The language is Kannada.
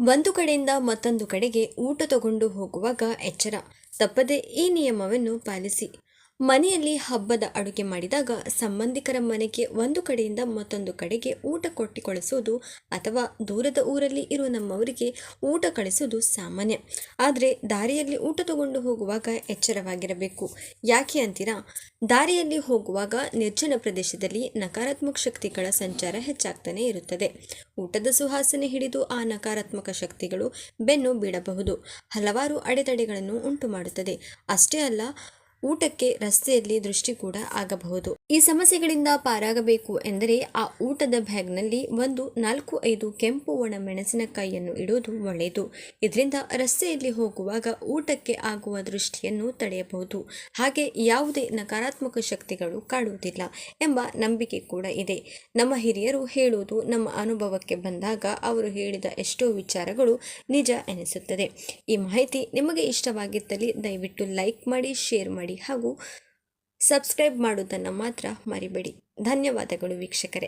ಒಂದು ಕಡೆಯಿಂದ ಮತ್ತೊಂದು ಕಡೆಗೆ ಊಟ ತಗೊಂಡು ಹೋಗುವಾಗ ಎಚ್ಚರ. ತಪ್ಪದೆ ಈ ನಿಯಮವನ್ನು ಪಾಲಿಸಿ. ಮನೆಯಲ್ಲಿ ಹಬ್ಬದ ಅಡುಗೆ ಮಾಡಿದಾಗ ಸಂಬಂಧಿಕರ ಮನೆಗೆ ಒಂದು ಕಡೆಯಿಂದ ಮತ್ತೊಂದು ಕಡೆಗೆ ಊಟ ಕೊಟ್ಟು ಅಥವಾ ದೂರದ ಊರಲ್ಲಿ ಇರುವ ನಮ್ಮವರಿಗೆ ಊಟ ಕಳಿಸೋದು ಸಾಮಾನ್ಯ. ಆದರೆ ದಾರಿಯಲ್ಲಿ ಊಟ ತಗೊಂಡು ಹೋಗುವಾಗ ಎಚ್ಚರವಾಗಿರಬೇಕು. ಯಾಕೆ ಅಂತೀರಾ? ದಾರಿಯಲ್ಲಿ ಹೋಗುವಾಗ ನಿರ್ಜನ ಪ್ರದೇಶದಲ್ಲಿ ನಕಾರಾತ್ಮಕ ಶಕ್ತಿಗಳ ಸಂಚಾರ ಹೆಚ್ಚಾಗ್ತಾನೆ ಇರುತ್ತದೆ. ಊಟದ ಸುಹಾಸನೆ ಹಿಡಿದು ಆ ನಕಾರಾತ್ಮಕ ಶಕ್ತಿಗಳು ಬೆನ್ನು ಬೀಳಬಹುದು. ಹಲವಾರು ಅಡೆತಡೆಗಳನ್ನು ಉಂಟು ಮಾಡುತ್ತದೆ ಅಷ್ಟೇ ಅಲ್ಲ ಊಟಕ್ಕೆ ರಸ್ತೆಯಲ್ಲಿ ದೃಷ್ಟಿ ಕೂಡ ಆಗಬಹುದು. ಈ ಸಮಸ್ಯೆಗಳಿಂದ ಪಾರಾಗಬೇಕು ಎಂದರೆ ಆ ಊಟದ ಬ್ಯಾಗ್ನಲ್ಲಿ ಒಂದು ನಾಲ್ಕು ಐದು ಕೆಂಪು ಒಣ ಮೆಣಸಿನಕಾಯಿಯನ್ನು ಇಡುವುದು ಒಳ್ಳೆಯದು. ಇದರಿಂದ ರಸ್ತೆಯಲ್ಲಿ ಹೋಗುವಾಗ ಊಟಕ್ಕೆ ಆಗುವ ದೃಷ್ಟಿಯನ್ನು ತಡೆಯಬಹುದು. ಹಾಗೆ ಯಾವುದೇ ನಕಾರಾತ್ಮಕ ಶಕ್ತಿಗಳು ಕಾಡುವುದಿಲ್ಲ ಎಂಬ ನಂಬಿಕೆ ಕೂಡ ಇದೆ. ನಮ್ಮ ಹಿರಿಯರು ಹೇಳುವುದು ನಮ್ಮ ಅನುಭವಕ್ಕೆ ಬಂದಾಗ ಅವರು ಹೇಳಿದ ಎಷ್ಟೋ ವಿಚಾರಗಳು ನಿಜ ಎನಿಸುತ್ತದೆ. ಈ ಮಾಹಿತಿ ನಿಮಗೆ ಇಷ್ಟವಾಗಿದ್ದಲ್ಲಿ ದಯವಿಟ್ಟು ಲೈಕ್ ಮಾಡಿ, ಶೇರ್ ಮಾಡಿ. ಹಾಗೂ ಸಬ್ಸ್ಕ್ರೈಬ್ ಮಾಡುವುದನ್ನು ಮಾತ್ರ ಮರಿಬೇಡಿ. ಧನ್ಯವಾದಗಳು ವೀಕ್ಷಕರೇ.